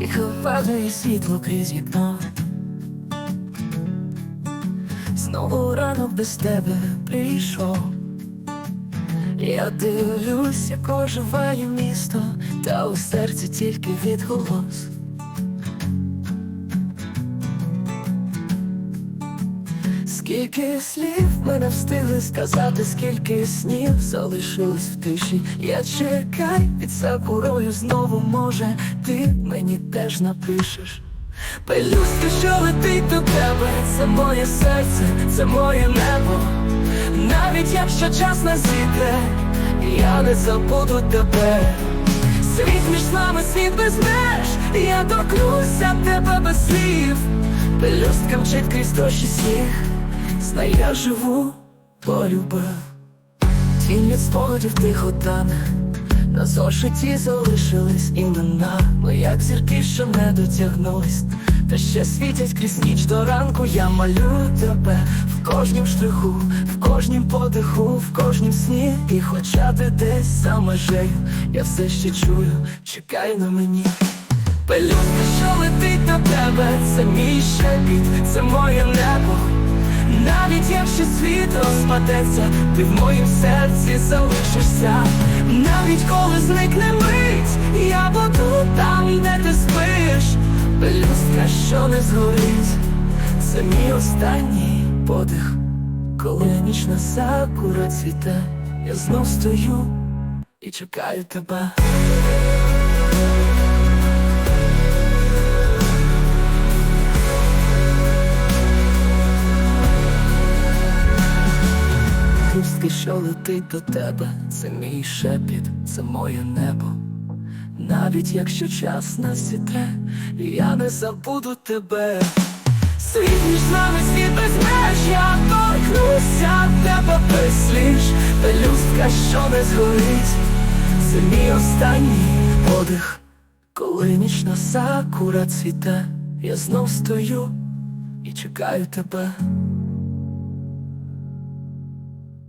Тихо падає світло крізь вікно. Знову ранок без тебе прийшов. Я дивлюся, як оживає місто, та у серці тільки відголос. Скільки слів мене встигли сказати, скільки снів залишилось в тиші. Я чекай під сакурою знову, може, ти мені теж напишеш. Пелюстка, що летить до тебе, це моє серце, це моє небо. Навіть якщо час нас зійде, я не забуду тебе. Світ між нами, світ без меж, я торкнуся тебе без слів. Пелюстка мчить крізь дощ і сніг, знай я живу, полюбив. Тінь від спогадів тихо тане, на зошиті залишились імена. Ми як зірки, що не дотягнулись, та ще світять крізь ніч до ранку. Я малюю тебе в кожнім штриху, в кожнім подиху, в кожнім сні. І хоча ти десь за межею, я все ще чую, чекай на мені. Пелюстка, що летить до тебе, це мій шепіт, це моє небо. Якщо світ розпадеться, ти в моїм серці залишишся. Навіть коли зникне мить, я буду там, де ти спиш. Пелюстка, що не згорить, це мій останній подих. Коли нічна сакура цвіте, я знов стою і чекаю тебе. Пустки, що летить до тебе, це мій шепіт, це моє небо. Навіть якщо час нас зітре, я не забуду тебе. Світ між нами, світ без меж, я торкнуся тебе безсліж Пелюстка, що не згорить, це мій останній подих. Коли нічна сакура цвіте, я знов стою і чекаю тебе.